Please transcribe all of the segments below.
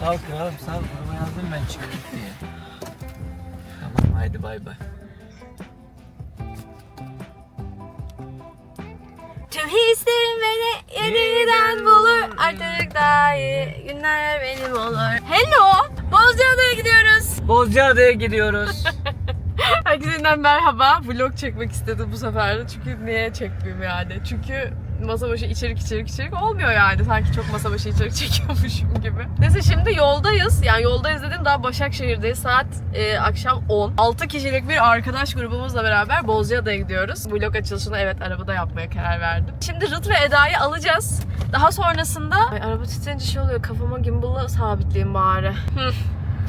sal kralım sal. Gruba yazdım ben çıktık diye. Tamam haydi bay bay. Tüm hislerim beni yeniden bulur. Artık daha iyi günler benim olur. Hello. Bozcaada'ya gidiyoruz. Bozcaada'ya gidiyoruz. Herkese merhaba. Vlog çekmek istedim bu sefer de. Çünkü niye çekmeyeyim yani? Çünkü masa başı içerik içerik içerik olmuyor yani. Sanki çok masa başı içerik çekiyormuşum gibi. Neyse şimdi yoldayız. Yani yoldayız dedim daha Başakşehir'deyiz. Saat e, akşam 10. 6 kişilik bir arkadaş grubumuzla beraber Bozcaada'ya gidiyoruz. Vlog açılışını evet arabada yapmaya karar verdim. Şimdi Rıt ve Eda'yı alacağız. Daha sonrasında... Ay, araba titreyince şey oluyor. Kafama gimbal'ı sabitleyeyim bari.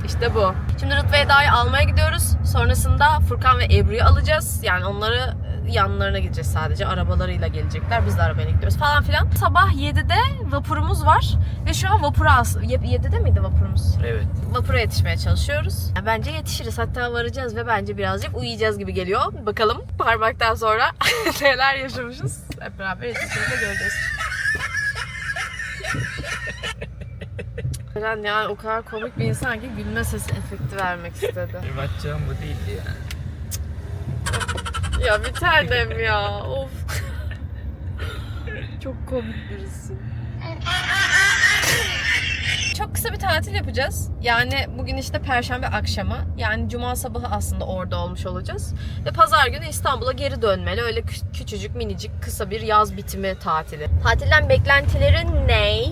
İşte bu. Şimdi Rıt ve Eda'yı almaya gidiyoruz. Sonrasında Furkan ve Ebru'yu alacağız. Yani onları yanlarına gideceğiz sadece. Arabalarıyla gelecekler. Biz de arabayla gidiyoruz falan filan. Sabah 7'de vapurumuz var. Ve şu an vapura as- Ye- 7'de miydi vapurumuz? evet. Vapura yetişmeye çalışıyoruz. Yani bence yetişiriz. Hatta varacağız ve bence birazcık uyuyacağız gibi geliyor. Bakalım parmaktan sonra neler yaşamışız. Hep beraber yetiştiğimizde göreceğiz. Eren yani o kadar komik bir insan ki gülme sesi efekti vermek istedi. Benim açacağım bu değildi ya. Ya bir tanem ya. Of. Çok komik birisin. Çok kısa bir tatil yapacağız. Yani bugün işte perşembe akşamı. Yani cuma sabahı aslında orada olmuş olacağız. Ve pazar günü İstanbul'a geri dönmeli. Öyle kü- küçücük minicik kısa bir yaz bitimi tatili. Tatilden beklentilerin ne?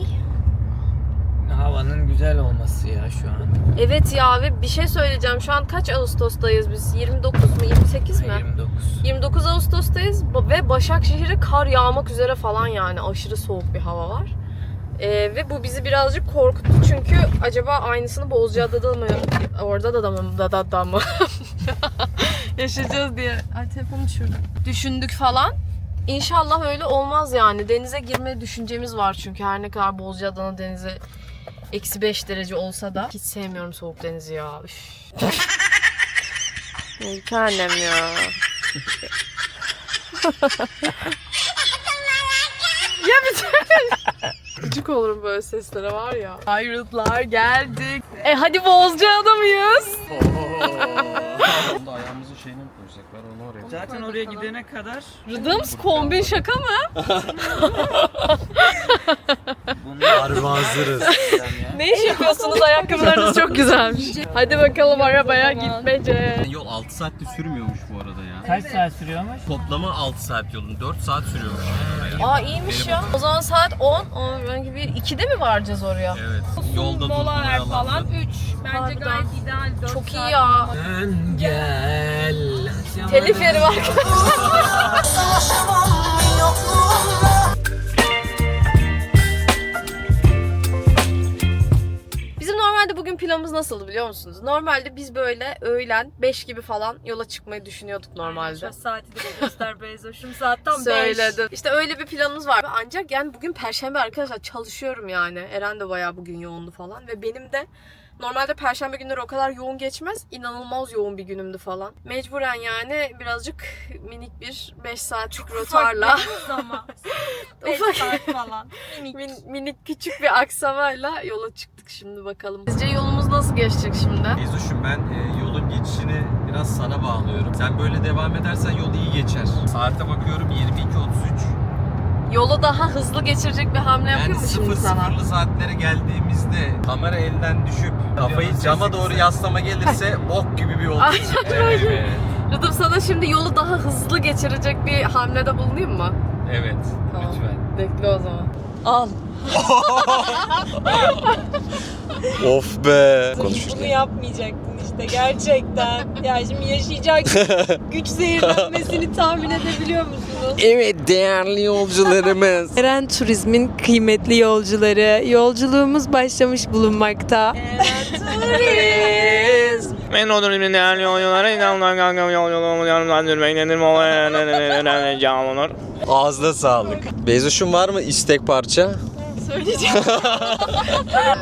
Havanın güzel olması ya şu an. Evet ya ve bir şey söyleyeceğim. Şu an kaç Ağustos'tayız biz? 29 mu 28 mi? 29. 29 Ağustos'tayız ve Başakşehir'e kar yağmak üzere falan yani aşırı soğuk bir hava var. Ee, ve bu bizi birazcık korkuttu çünkü acaba aynısını Bozcaada'da mı orada da da mı da da da mı yaşayacağız diye. Ay telefonu düşürdüm. Düşündük falan. İnşallah öyle olmaz yani. Denize girme düşüncemiz var çünkü her ne kadar Bozcaada'nın denizi eksi 5 derece olsa da hiç sevmiyorum soğuk denizi ya. Üf. Bir tanem ya. ya bir tane. Gıcık olurum böyle seslere var ya. Ayrılıklar geldik. E hadi Bozcaada mıyız? Onda ayağımızın şeyini mi koyacaklar onu oraya. Zaten oraya gidene kadar Rıdım's kombin şaka mı? bunlar Harbi hazırız. Ne iş yapıyorsunuz? Ayakkabılarınız çok güzelmiş. Hadi bakalım arabaya gitmece. Yol 6 saatte sürmüyormuş bu arada ya. Kaç saat sürüyormuş? Toplama 6 saat yolun 4 saat sürüyormuş. Aa iyiymiş ya. O zaman saat 10. 10 gibi 2'de mi varacağız oraya? Evet. Yolda Molalar durdular falan 3. Bence Harbiden. gayet ideal. Dört Çok iyi saat ya. Dön gel. Telif yerim arkadaşlar. planımız nasıldı biliyor musunuz? Normalde biz böyle öğlen 5 gibi falan yola çıkmayı düşünüyorduk normalde. Şu saati de göster Beyzoş'um. Saat tam 5. Söyledim. İşte öyle bir planımız var. Ancak yani bugün perşembe arkadaşlar çalışıyorum yani. Eren de bayağı bugün yoğundu falan ve benim de Normalde perşembe günleri o kadar yoğun geçmez. İnanılmaz yoğun bir günümdü falan. Mecburen yani birazcık minik bir 5 saatlik rotarla. ama. 5 Ufak. saat falan. Minik. Min- minik küçük bir aksamayla yola çıktık şimdi bakalım. Sizce yolumuz nasıl geçecek şimdi? Bezuş'um ben e, yolun geçişini biraz sana bağlıyorum. Sen böyle devam edersen yol iyi geçer. Saate bakıyorum 22.33. Yolu daha hızlı geçirecek bir hamle Yani mı sıfır şimdi sana? sıfırlı saatlere geldiğimizde kamera elden düşüp kafayı cama doğru yaslama gelirse bok gibi bir yol Ay, geçecek. Evet. Rıdım sana şimdi yolu daha hızlı geçirecek bir hamlede bulunayım mı? Evet. Tamam. Lütfen. Bekle o zaman. Al. Of be. Bunu yapmayacaktın işte gerçekten. Ya şimdi yaşayacak güç zehirlenmesini tahmin edebiliyor musunuz? Evet değerli yolcularımız. Eren Turizm'in kıymetli yolcuları, yolculuğumuz başlamış bulunmakta. Ben o dönemin değerli yolcuları inanlar kanka yolculuğumu yanımdan sürmektedir. olur. Ağzına sağlık. Bezoş'un var mı istek parça?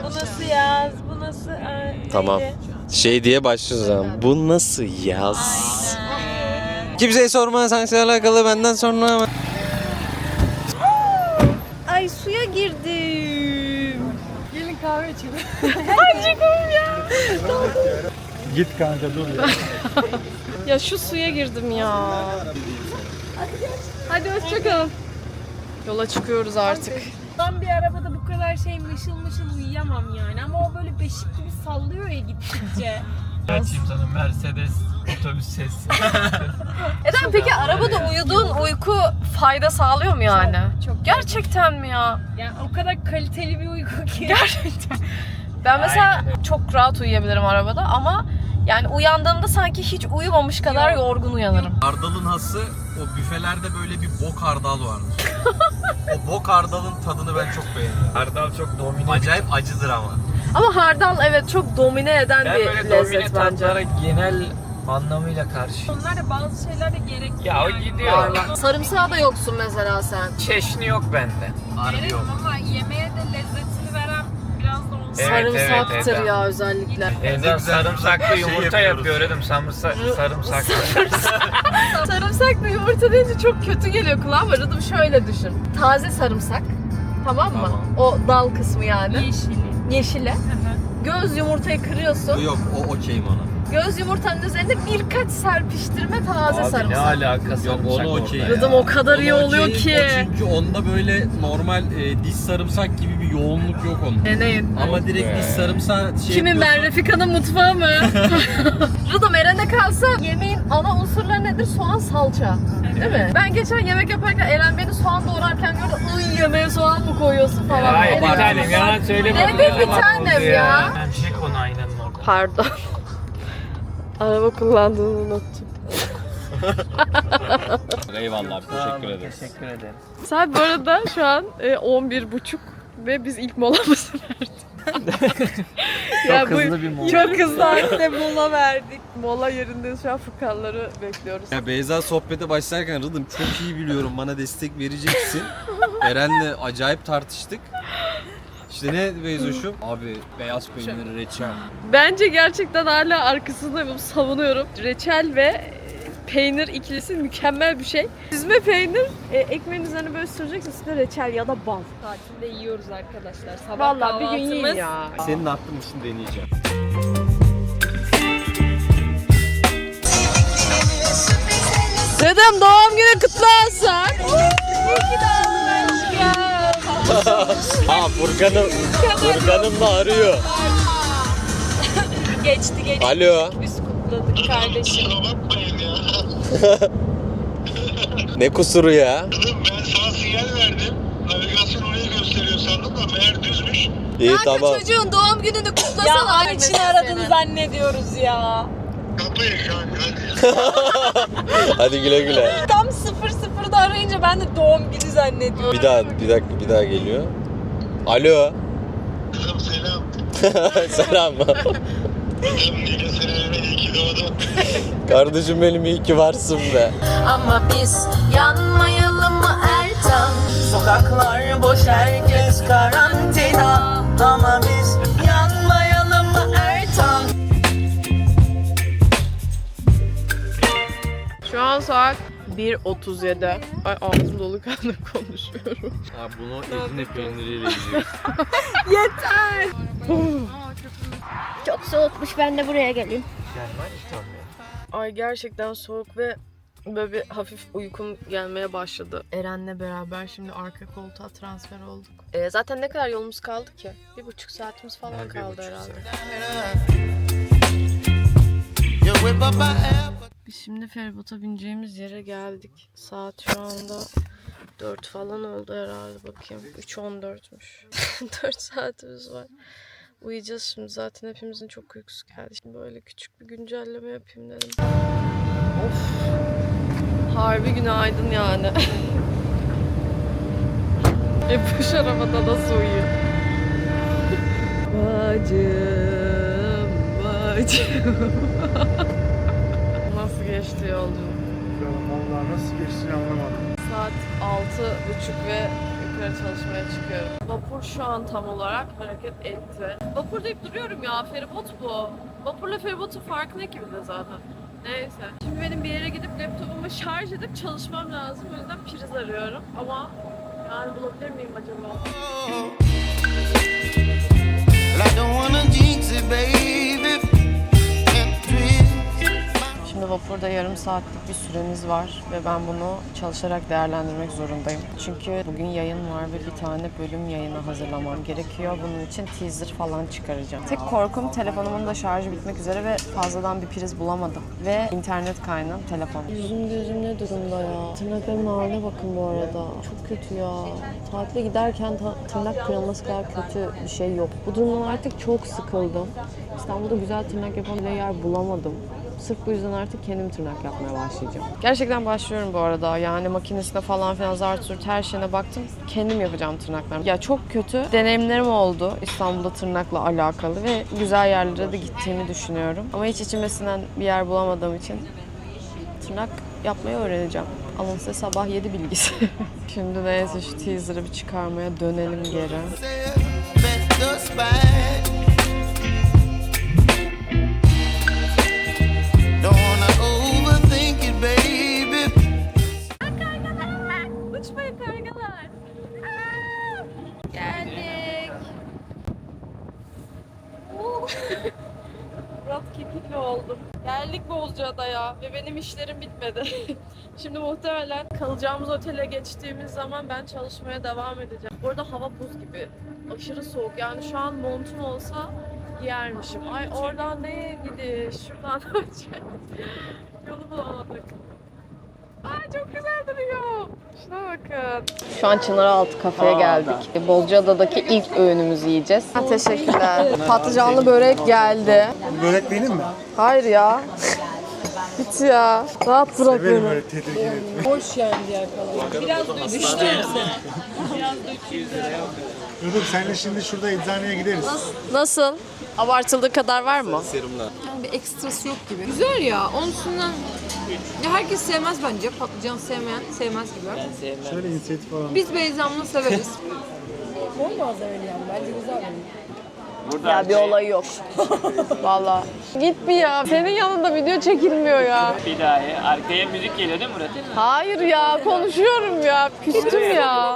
Bu nasıl yaz? Bu nasıl? Tamam. Şey diye başlıyoruz. Bu nasıl yaz? Kimseye sorma sanksiyon alakalı benden sonra. Ay suya girdim. Gelin kahve içelim. Git kanka dur ya. Ya şu suya girdim ya. Hadi hoşçakalın. Yola çıkıyoruz artık. Ben bir arabada bu kadar şey mışıl mışıl uyuyamam yani. Ama o böyle beşik gibi sallıyor ya gittikçe. Açayım sana Mercedes otobüs sesi. Eden peki arabada uyuduğun uyku fayda sağlıyor mu yani? Çok Gerçekten mi ya? Yani o kadar kaliteli bir uyku ki. Gerçekten. Ben mesela çok rahat uyuyabilirim arabada ama yani uyandığımda sanki hiç uyumamış kadar yorgun uyanırım. Hardalın hası o büfelerde böyle bir bok hardal vardır. o bok hardalın tadını ben çok beğeniyorum. Hardal çok domine. Acayip acıdır ama. Ama hardal evet çok domine eden Ben bir böyle domine lezzet bence. tatlara genel anlamıyla karşı. Onlar da bazı şeylerde gerek Ya o yani. gidiyor. Sarımsağı da yoksun mesela sen. Çeşni yok bende. Harbi yok. ama yemeğe de lezzetini veren biraz da olsun. Evet, Sarımsaktır evet, ya özellikle. Güzel sarımsaklı şey yumurta yapıyoruz. yapıyor dedim. Sarımsak, sarımsaklı. Sarımsaklı yumurta deyince çok kötü geliyor kulağıma. Rıdım şöyle düşün. Taze sarımsak. Tamam mı? Tamam. O dal kısmı yani. Yeşili. Yeşile. Göz yumurtayı kırıyorsun. Yok o okeyim ona. Göz yumurtanın üzerine birkaç serpiştirme taze Abi ne sarımsak. alakası Yok onu okey. ya. Rıdım o kadar iyi Onu oluyor okeyim, ki. o çünkü onda böyle normal e, diş sarımsak gibi bir yoğunluk yok onda. Deneyin. Ama direkt diş sarımsağı şey Kimin ben? Refika'nın mutfağı mı? Rıdım Eren'e kalsa yemeğin ana unsurları nedir? Soğan salça. Değil mi? Ben geçen yemek yaparken Eren beni soğan doğrarken gördü. Iy yemeğe soğan mı koyuyorsun falan. Hayır bir Evet. tanem yalan söyleme. Evet, bir tanem ya. Ben çek onu aynen orada. Pardon. Araba kullandığını unuttum. Eyvallah teşekkür ederiz. Teşekkür ederim. Saat bu arada şu an e, 11.30 ve biz ilk molamızı verdik. Çok hızlı bir mola. Çok hızlı saatte mola verdik. Mola yerindeyiz şu an fıkraları bekliyoruz. Ya Beyza sohbete başlarken Rıdım çok iyi biliyorum bana destek vereceksin. Eren'le acayip tartıştık. İşte ne Beyzoş'um? Abi beyaz peynir reçel. Bence gerçekten hala arkasındayım, savunuyorum. Reçel ve peynir ikilisi mükemmel bir şey. Süzme peynir, e, ekmeğin üzerine böyle süreceksin üstüne reçel ya da bal. Tatilde yiyoruz arkadaşlar. Sabah Vallahi bir gün yiyin kahvaltımız. ya. Senin aklın için deneyeceğim. Dedem doğum günü kutlu olsun. Ha Furkan'ım, Furkan'ım da arıyor. Geçti geçti. Alo. Biz kutladık kardeşim. Ne kusuru ya? Kızım ben sana sinyal verdim. Navigasyon orayı gösteriyor sandım da meğer düzmüş. İyi tamam. Çocuğun doğum gününü Ya kutlasana. an için aradığını zannediyoruz ya. Kapıyı kanka hadi. Hadi güle güle. Tam 00'da arayınca ben de doğum günü zannediyorum. Bir daha, bir dakika, bir daha geliyor. Alo. Kızım selam. Selam. İyi ki doğdun. Kardeşim benim iyi ki varsın be. Ama biz yanmayalım mı Ertan? Sokaklar boş herkes karantina Ama biz yanmayalım mı Ertan? Şu an saat 1.37. Ay ağzım dolu kanla konuşuyorum. Abi bunu Edirne peyniriyle yiyeceğiz. Çok soğukmuş ben de buraya geleyim. Ay gerçekten soğuk ve böyle bir hafif uykum gelmeye başladı. Eren'le beraber şimdi arka koltuğa transfer olduk. Ee, zaten ne kadar yolumuz kaldı ki? Bir buçuk saatimiz falan Yani bir kaldı buçuk herhalde. Biz şimdi feribota bineceğimiz yere geldik. Saat şu anda 4 falan oldu herhalde bakayım. 3.14'müş. 4 saatimiz var. Uyuyacağız şimdi zaten hepimizin çok uykusu geldi. Şimdi böyle küçük bir güncelleme yapayım dedim. Of. Harbi günaydın yani. e boş arabada nasıl uyuyor? Bacım, bacım. nasıl geçti yolculuk? Vallahi nasıl geçtiğini anlamadım. Saat altı buçuk ve yukarı çalışmaya çıkıyorum. Vapur şu an tam olarak hareket etti. Vapur deyip duruyorum ya, feribot bu. Vapurla feribotun farkı ne ki bir de zaten. Neyse. Şimdi benim bir yere gidip laptopumu şarj edip çalışmam lazım. O yüzden priz arıyorum. Ama yani bulabilir miyim acaba? I don't wanna jinx it, baby. Şimdi vapurda yarım saatlik bir süremiz var ve ben bunu çalışarak değerlendirmek zorundayım. Çünkü bugün yayın var ve bir tane bölüm yayını hazırlamam gerekiyor. Bunun için teaser falan çıkaracağım. Tek korkum telefonumun da şarjı bitmek üzere ve fazladan bir priz bulamadım. Ve internet kaynağım telefon. Yüzüm gözüm ne durumda ya? Tırnaklarımın haline bakın bu arada. Çok kötü ya. Tatile giderken ta- tırnak kırılması kadar kötü bir şey yok. Bu durumdan artık çok sıkıldım. İstanbul'da güzel tırnak yapan bile yer bulamadım. Sırf bu yüzden artık kendim tırnak yapmaya başlayacağım. Gerçekten başlıyorum bu arada. Yani makinesine falan filan zart zurt her şeyine baktım. Kendim yapacağım tırnaklarımı. Ya çok kötü deneyimlerim oldu İstanbul'da tırnakla alakalı ve güzel yerlere de gittiğimi düşünüyorum. Ama hiç içime sinen bir yer bulamadığım için tırnak yapmayı öğreneceğim. Alın size sabah 7 bilgisi. Şimdi neyse şu teaser'ı bir çıkarmaya dönelim geri. Geldik Bozcaada'ya ve benim işlerim bitmedi. Şimdi muhtemelen kalacağımız otele geçtiğimiz zaman ben çalışmaya devam edeceğim. Burada hava buz gibi. Aşırı soğuk. Yani şu an montum olsa giyermişim. Ay oradan neye gidiş? Şuradan Yolu bulamadık. Ay çok güzel duruyor. Şuna bakın. Şu an Çınaraltı kafeye geldik. Bozcaada'daki ilk öğünümüzü yiyeceğiz. Ha, teşekkürler. Patlıcanlı börek geldi. Börek benim mi? Hayır ya. Git ya. Rahat bırak Severim beni. böyle tedirgin etmeyi. Hoş yani diğer kalan. Biraz düştüm Rıdım senle şimdi şurada eczaneye gideriz. Nasıl? Abartıldığı kadar var mı? Serumlar. Yani bir ekstrası yok gibi. Güzel ya. Onun üstünden ya herkes sevmez bence. Patlıcan sevmeyen sevmez gibi. Şöyle inisiyatif alalım. Biz Beyza'mla severiz. Bol malzemeli yani. Bence güzel. Ya bir olay yok. Vallahi. Git bir ya. Senin yanında video çekilmiyor ya. Bir daha ya. Arkaya müzik geliyor değil mi Murat? Hayır ya. Konuşuyorum ya. Küstüm ya.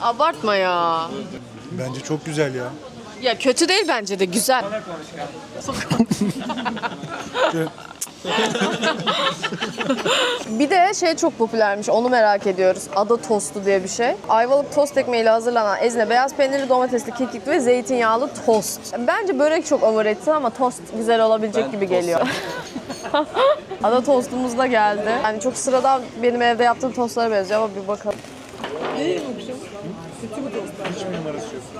Abartma ya. Bence çok güzel ya. Ya kötü değil bence de güzel. bir de şey çok popülermiş onu merak ediyoruz. Ada tostu diye bir şey. Ayvalık tost ekmeğiyle hazırlanan ezine beyaz peynirli domatesli kekikli ve zeytinyağlı tost. Bence börek çok overrated ama tost güzel olabilecek Ben gibi tost geliyor. Ada tostumuz da geldi. Yani çok sıradan benim evde yaptığım tostlara benziyor ama bir bakalım.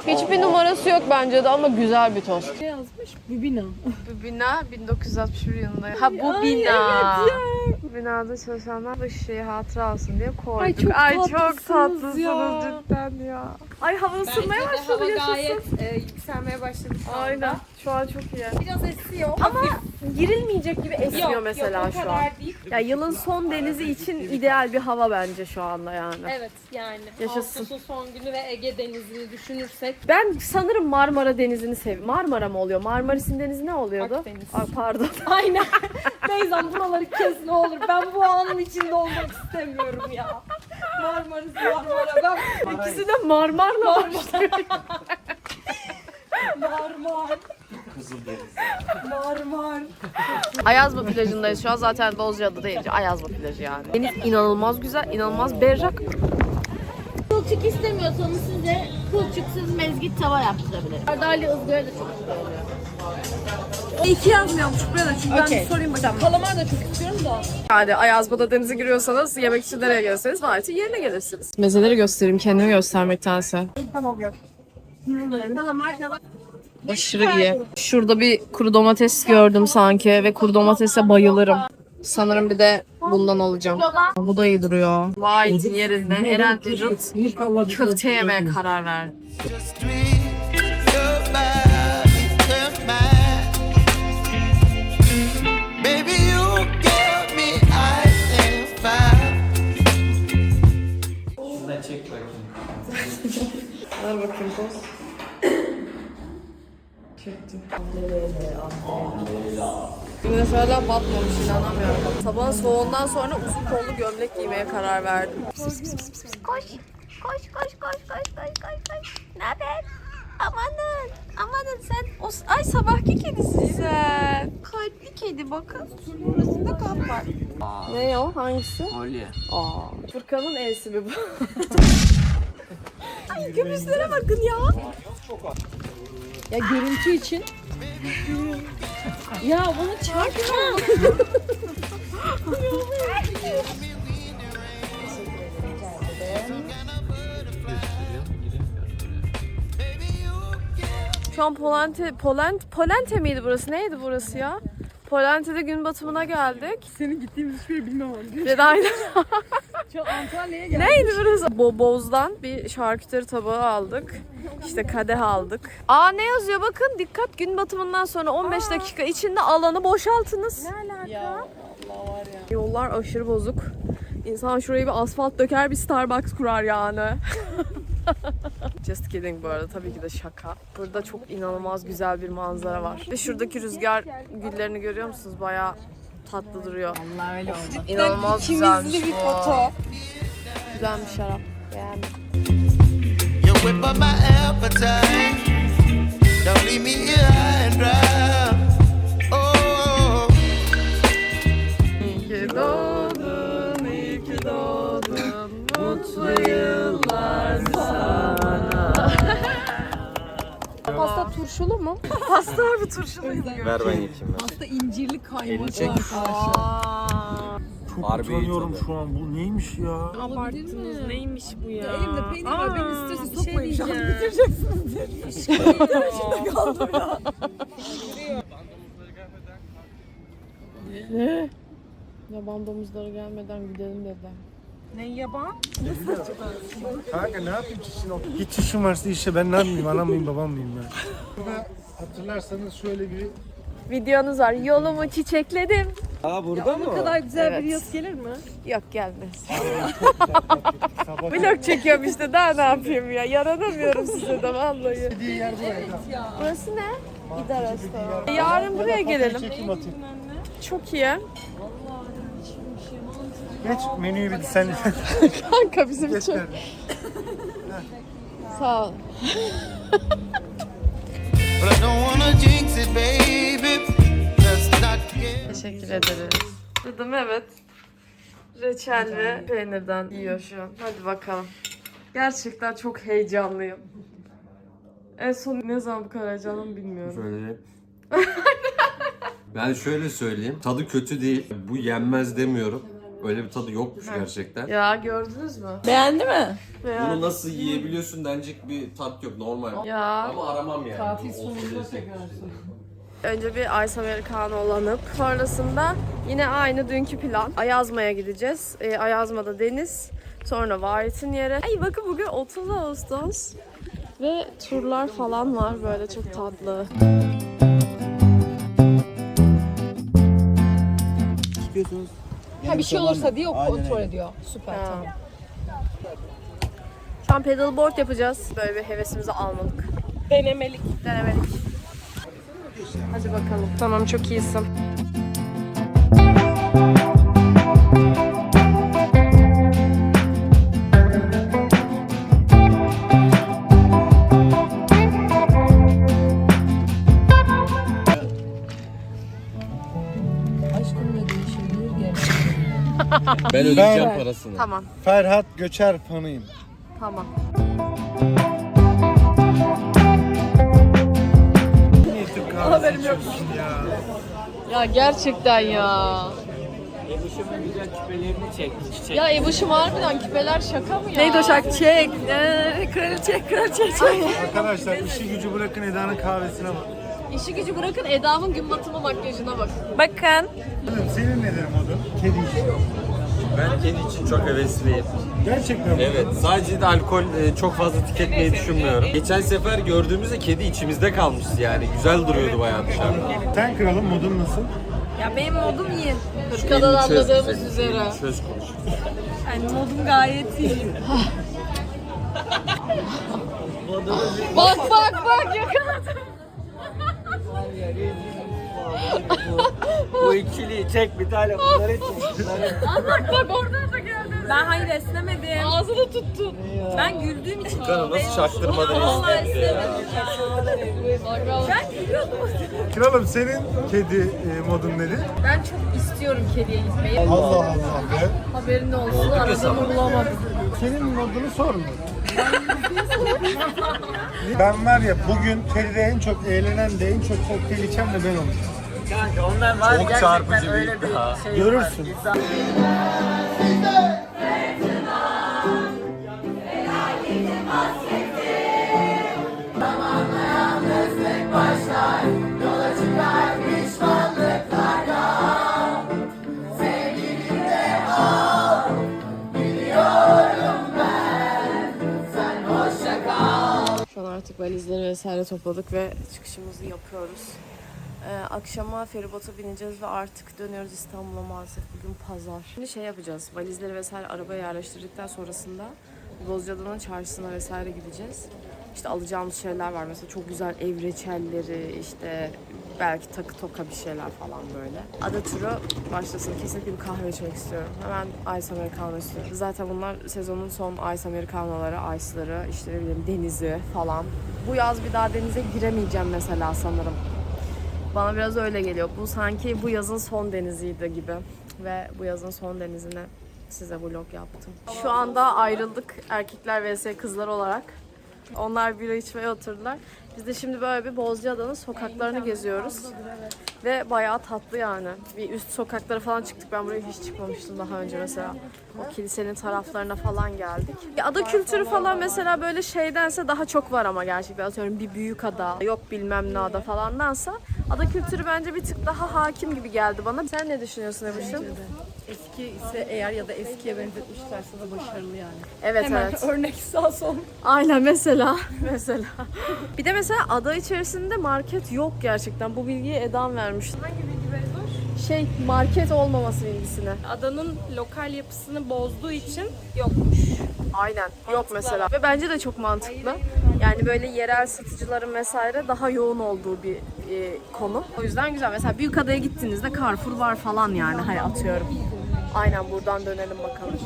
Hiçbir numarası yok bence de ama güzel bir tost. Ne yazmış? Bu bina. Bu bina 1961 yılında. Ha bu bina. Bu binada çalışanlar bu şeyi hatıra olsun diye koyduk. Ay, çok çok tatlısınız ya. cidden ya. Ay hava ısınmaya başladı yaşasın. e, yükselmeye başladı Aynen. Şu an çok iyi. Biraz esiyor. Ama girilmeyecek gibi esiyor mesela şu an. değil. Ya yılın son denizi için ideal bir hava bence şu anda yani. Evet yani Yaşasın. Ağustos'un son günü ve Ege Denizi'ni düşünürsek Ben sanırım Marmara Denizi'ni seviyorum. Marmara mı oluyor? Marmaris'in denizi ne oluyordu? Akdeniz. Ay, pardon. Aynen. Beyza'm buraları kes ne olur. Ben bu anın içinde olmak istemiyorum ya. Marmaris Marmara. Ben İkisi de Marmar'la olmuş. Marmar. Marmar. Ayazma plajındayız şu an. Zaten Bozcaada değil. Ayazma plajı yani. Deniz inanılmaz güzel, inanılmaz berrak. Kılçık istemiyorsanız size kılçıksız mezgit tava yaptırabilirim. Kardalya ızgara da çok güzel oluyor. İki yazmıyormuş buraya da çünkü ben bir sorayım bakayım. Kalamar da çok istiyorum da. Yani Ayazma'da denize giriyorsanız yemek için nereye gelirseniz Valet'in yerine gelirsiniz. Mezeleri göstereyim kendimi göstermektense. Aşırı iyi. Şurada bir kuru domates gördüm sanki ve kuru domatese bayılırım. Sanırım bir de bundan alacağım. Bu da iyi duruyor. Valet'in yerinde Eren Dirut köfte yemeye karar verdi. Just Ver bakayım poz. Çektim. Güneş hala batmamış inanamıyorum. Sabahın soğuğundan sonra uzun kollu gömlek giymeye karar verdim. Pis pis pis pis pis. Koş. Koş koş koş koş koş koş koş. Ne haber? Amanın. Amanın sen o ay sabahki kedisin sen. Kalpli kedi bakın. Burasında kalp var. Ne o? Hangisi? Kolye. Aa. Furkan'ın elsi mi bu? Ay göğüslere bakın ya. Ya görüntü için. ya bunu çarpma. Şu an Polente, Polent, Polente miydi burası? Neydi burası ya? Polente'de gün batımına geldik. Senin gittiğimiz hiçbir yeri bilmem abi. Antalya'ya geldik. Neydi burası? Boboz'dan bir şarküteri tabağı aldık. İşte kadeh aldık. Aa ne yazıyor bakın dikkat gün batımından sonra 15 dakika içinde alanı boşaltınız. Ne alaka? Ya Allah var ya. Yollar aşırı bozuk. İnsan şuraya bir asfalt döker bir Starbucks kurar yani. Just kidding bu arada tabii ki de şaka. Burada çok inanılmaz güzel bir manzara var. Ve şuradaki rüzgar güllerini görüyor musunuz? Bayağı tatlı duruyor. Allah öyle oldu. İnanılmaz güzelmiş bir bu. foto. Güzelmiş şarap. Beğendim. You whip up my appetite. Don't leave me here high and dry. Turşulu mu? Pasta harbi turşuluydu. Ver ben geçeyim. Pasta incirli kaymak Elini çek. arkadaşlar. Aa, Çok Harbi utanıyorum tadı. şu an. Bu neymiş ya? abarttınız. Neymiş bu ya? Elimde peynir var. Beni Aa, istiyorsun bir şey sokmayın. Şu an diyeceğim. bitireceksiniz. İçinde kaldım ya. Yaban domuzları gelmeden gidelim dedi. Ne yaban? Kanka ne yapayım çişin Git çişin varsa işte ben ne yapayım? Anam mıyım babam mıyım ben? Burada hatırlarsanız şöyle bir Videonuz var. Yolumu çiçekledim. Aa burada Bu kadar güzel Evet. bir yaz gelir mi? Yok gelmez. sabah Vlog çekiyorum işte daha ne yapayım ya. Yaranamıyorum size de vallahi. dediği yer buraya. Burası ne? İda restoran. Yarın buraya gelelim. Çekim atayım. Çok iyi. Geç menüyü bir sen Kanka bizim geç ver. sağ ol. Teşekkür ederiz. Dedim evet. Reçel ve peynirden yiyor şu an. Hadi bakalım. Gerçekten çok heyecanlıyım. En son ne zaman bu kadar heyecanlıyım bilmiyorum. Şöyle. ben şöyle söyleyeyim. Tadı kötü değil. Bu yenmez demiyorum. Öyle bir tadı yokmuş gerçekten. Ya gördünüz mü? Beğendi mi? Bunu nasıl yiyebiliyorsun denecek bir tat yok normal. Ya. Ama aramam yani. Tatil sonunda tekrar Önce bir Ice Americano olanıp sonrasında yine aynı dünkü plan. Ayazma'ya gideceğiz. E, Ayazma'da deniz. Sonra White'in yeri. Ay bakın bugün 30 Ağustos. Ve turlar falan var böyle çok tatlı. Ha bir şey olursa diye o kontrol ediyor. Süper Ha. tamam. Şu an pedalboard yapacağız. Böyle bir hevesimizi almadık. Denemelik. Denemelik. Hadi bakalım. Tamam çok iyisin. Ben ödeyeceğim Ben- parasını. Tamam. Ferhat Göçer fanıyım. Tamam. Kahvesi içiyorsun ya? Ya gerçekten ya. Ebuşumun güzel küpelerini çek. Çiçek. Ya Ebuş'um harbiden küpeler şaka mı ya? Neydi o şarkı? Çek. Ee, kraliçe, kraliçe çek. Arkadaşlar işi gücü bırakın Eda'nın kahvesine bak. İşi gücü bırakın Eda'mın gün batımı makyajına bak. Bakın. Oğlum senin nedir modun? Kedi işi. Ben kedi için çok hevesliyim. Gerçekten mi? Evet, sadece de alkol e, çok fazla tüketmeyi düşünmüyorum. Geçen sefer gördüğümüzde kedi içimizde kalmıştı yani. Güzel duruyordu bayağı dışarıda. Sen kralım modun nasıl? Ya benim modum iyi. Hırkadan anladığımız üzere. Elini Çöz konuş. Yani modum gayet iyi. Bak bak bak yakaladım. Bu ikili çek bir tane bunları çek. Bunları Bak bak oradan da geldi. Ben hayır esnemedim. Ağzını tuttun. Ben güldüğüm için. Kanka nasıl çaktırmadan Vallahi esnetti ya. Ben gülüyordum. Kralım senin kedi e, modun nedir? Ben çok istiyorum kediye gitmeyi. Allah Allah be. Haberin olsun. Aradığımı bulamadım. Senin modunu sorma. ben var ya bugün kedide en çok eğlenen de en çok kokteyl içen de ben olacağım. Kanka onlar var Çok çarpıcı bir iddia. şey Görürsün. var. Artık valizleri vesaire topladık ve çıkışımızı yapıyoruz. Ee, akşama feribota bineceğiz ve artık dönüyoruz İstanbul'a maalesef bugün pazar. Şimdi şey yapacağız, valizleri vesaire arabaya yerleştirdikten sonrasında Bozcaada'nın çarşısına vesaire gideceğiz. İşte alacağımız şeyler var mesela çok güzel ev reçelleri, işte belki takı toka bir şeyler falan böyle. Ada turu başlasın. Kesinlikle bir kahve içmek istiyorum. Hemen Ice Americano istiyorum. Zaten bunlar sezonun son Ice Americano'ları, Ice'ları, işte ne bileyim denizi falan. Bu yaz bir daha denize giremeyeceğim mesela sanırım. Bana biraz öyle geliyor. Bu sanki bu yazın son deniziydi gibi. Ve bu yazın son denizine size vlog yaptım. Şu anda ayrıldık erkekler vs kızlar olarak. Onlar bira içmeye oturdular. Biz de şimdi böyle bir Bozcaada'nın sokaklarını geziyoruz. Ve bayağı tatlı yani. Bir üst sokaklara falan çıktık. Ben buraya hiç çıkmamıştım daha önce mesela. O kilisenin taraflarına falan geldik. Ya ada kültürü falan mesela böyle şeydense daha çok var ama gerçekten. Atıyorum bir büyük ada, yok bilmem ne ada falandansa. Ada kültürü bence bir tık daha hakim gibi geldi bana. Sen ne düşünüyorsun Ebuş'um? Eski ise eğer ya da eskiye benzetmişlerse de başarılı yani. Evet Hemen evet. örnek sağ sol. Aynen mesela. mesela. Bir de mesela ada içerisinde market yok gerçekten. Bu bilgiyi Edan vermişti. Hangi bilgi Bezos? Şey market olmaması bilgisini. Adanın lokal yapısını bozduğu için yokmuş. Aynen. Yok mesela. Ve bence de çok mantıklı. Yani böyle yerel satıcıların vesaire daha yoğun olduğu bir e, konu. O yüzden güzel. Mesela Büyükada'ya gittiğinizde Carrefour var falan yani. Hay atıyorum. Aynen buradan dönelim bakalım.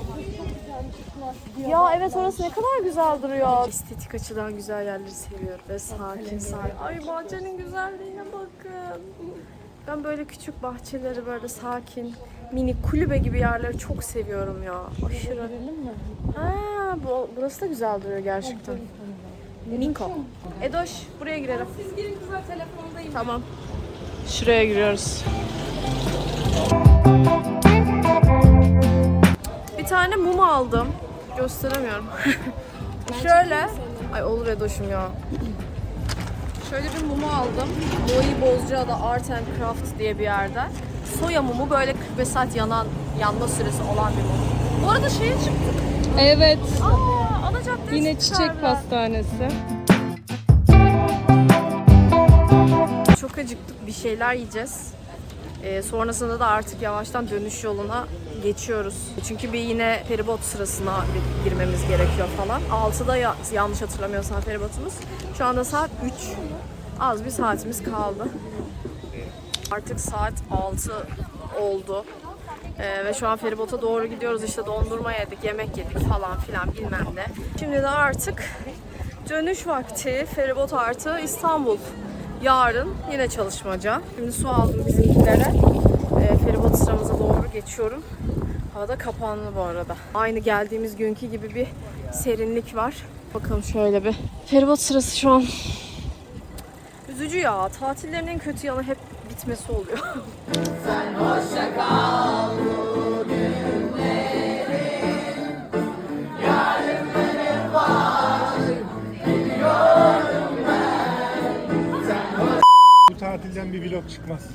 Ya evet orası ne kadar güzel duruyor. Estetik açıdan güzel yerleri seviyorum. Ve sakin sakin. Ay bahçenin güzelliğine bakın. Ben böyle küçük bahçeleri böyle sakin, mini kulübe gibi yerleri çok seviyorum ya. Aşırı. Ha, bu, burası da güzel duruyor gerçekten. Niko. Edoş buraya girelim. Siz girin kızlar telefondayım. Tamam. Şuraya giriyoruz. Bir tane mum aldım. Gösteremiyorum. Şöyle. Ay olur Edoş'um ya. Şöyle bir mumu aldım. Boğayı Bozcaada Art and Craft diye bir yerde. Soya mumu böyle 45 saat yanan, yanma süresi olan bir mum. Bu arada şeye çıktık. Evet. Aa, Yine çiçek pastanesi. Çok acıktık. Bir şeyler yiyeceğiz. Ee, sonrasında da artık yavaştan dönüş yoluna geçiyoruz. Çünkü bir yine feribot sırasına girmemiz gerekiyor falan. 6'da ya- yanlış hatırlamıyorsam feribotumuz. Şu anda saat 3. Az bir saatimiz kaldı. Artık saat 6 oldu. Ee, ve şu an feribota doğru gidiyoruz. İşte dondurma yedik, yemek yedik falan filan bilmem ne. Şimdi de artık dönüş vakti feribot artı İstanbul. Yarın yine çalışmaca. Şimdi su aldım bizimkilere. Ee, feribot sıramıza doğru geçiyorum. Havada kapanlı bu arada. Aynı geldiğimiz günkü gibi bir serinlik var. Bakalım şöyle bir. Feribot sırası şu an. Üzücü ya. Tatillerin en kötü yanı hep bitmesi oluyor. Bu tatilden bir vlog çıkmaz.